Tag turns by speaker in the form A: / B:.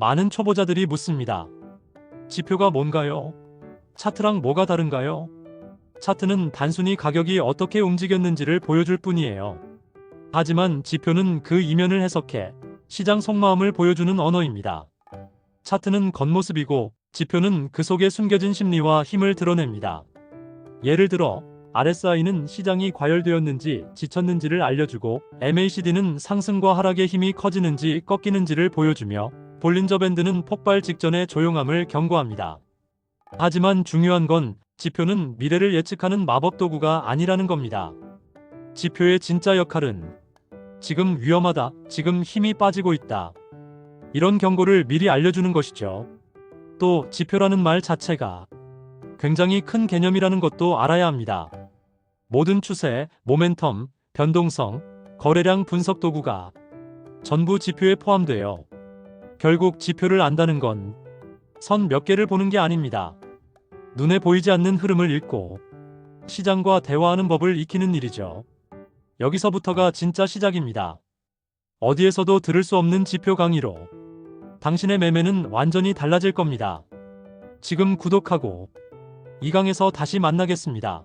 A: 많은 초보자들이 묻습니다. 지표가 뭔가요? 차트랑 뭐가 다른가요? 차트는 단순히 가격이 어떻게 움직였는지를 보여줄 뿐이에요. 하지만 지표는 그 이면을 해석해 시장 속마음을 보여주는 언어입니다. 차트는 겉모습이고 지표는 그 속에 숨겨진 심리와 힘을 드러냅니다. 예를 들어 RSI는 시장이 과열되었는지 지쳤는지를 알려주고 MACD는 상승과 하락의 힘이 커지는지 꺾이는지를 보여주며 볼린저 밴드는 폭발 직전의 조용함을 경고합니다. 하지만 중요한 건 지표는 미래를 예측하는 마법 도구가 아니라는 겁니다. 지표의 진짜 역할은 지금 위험하다, 지금 힘이 빠지고 있다. 이런 경고를 미리 알려주는 것이죠. 또 지표라는 말 자체가 굉장히 큰 개념이라는 것도 알아야 합니다. 모든 추세, 모멘텀, 변동성, 거래량 분석 도구가 전부 지표에 포함돼요. 결국 지표를 안다는 건 선 몇 개를 보는 게 아닙니다. 눈에 보이지 않는 흐름을 읽고 시장과 대화하는 법을 익히는 일이죠. 여기서부터가 진짜 시작입니다. 어디에서도 들을 수 없는 지표 강의로 당신의 매매는 완전히 달라질 겁니다. 지금 구독하고 이 강에서 다시 만나겠습니다.